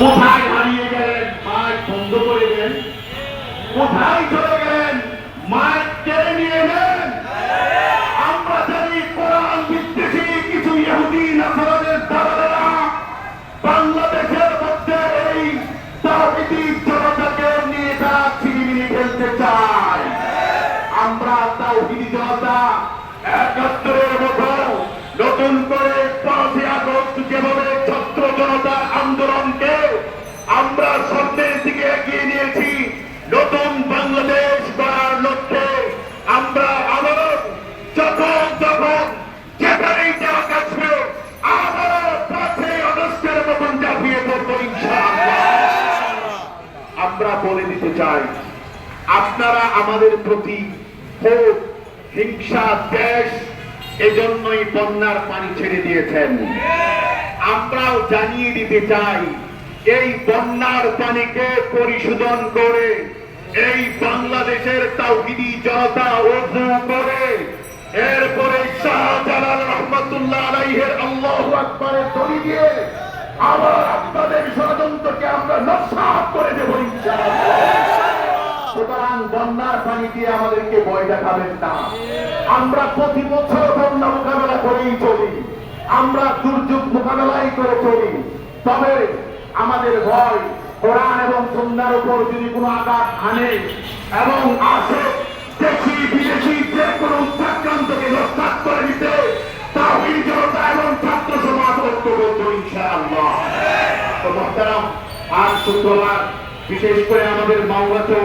কোথায় হারিয়ে গেলেন? মাইক বন্ধ করে দেন। কোথায় চলে গেলেন? মাইক কেড়ে নিয়ে নেন। আমরা জানি কোরআন বিদ্বেষী কিছু ইহুদি নাসারাদের দালালেরা বাংলাদেশের মধ্যে এই তাহিদি জনতাকে নিয়ে তারা ছিনিমিনি ফেলতে চায়। আমরা তাওহিদি জনতা একাত্তরের মতো নতুন করে পাঁচই আগস্ট যেভাবে আমরা বলে দিতে চাই, আপনারা আমাদের প্রতি ক্ষোভ হিংসা, দেশ, এজন্যই বন্যার পানি ছেড়ে দিয়েছেন। আমরাও জানিয়ে দিতে চাই, এই বন্যার পানিকে পরিশোধন করে, এই বাংলাদেশের তাওহিদি জনতা অজু করে। এরপরে শাহজালাল রহমতুল্লাহ আলাইহের আল্লাহ আকবরের তরি দিয়ে আবার আপনাদের বন্যার পানি দিয়ে আমাদেরকে ভয় দেখাবেন না। আমরা প্রতি বছর বন্যা মোকাবেলা করেই চলি। আমরা দুর্যোগ মোকাবেলাই করে চলি। তবে আমাদের ভয়, কোরআন এবং সন্ধ্যার উপর যদি কোনো আঘাত আনে এবং আসে, দেশি, বিদেশি যে কোনো উচ্চাক্রান্তকে নস্বাত করে দিতে তাহলে জনতা এবং ছাত্র সমাজ ঐক্যবদ্ধ, ইনশাআল্লাহ। আজ শুক্রবার বিশেষ করে আমাদের চৌধুরী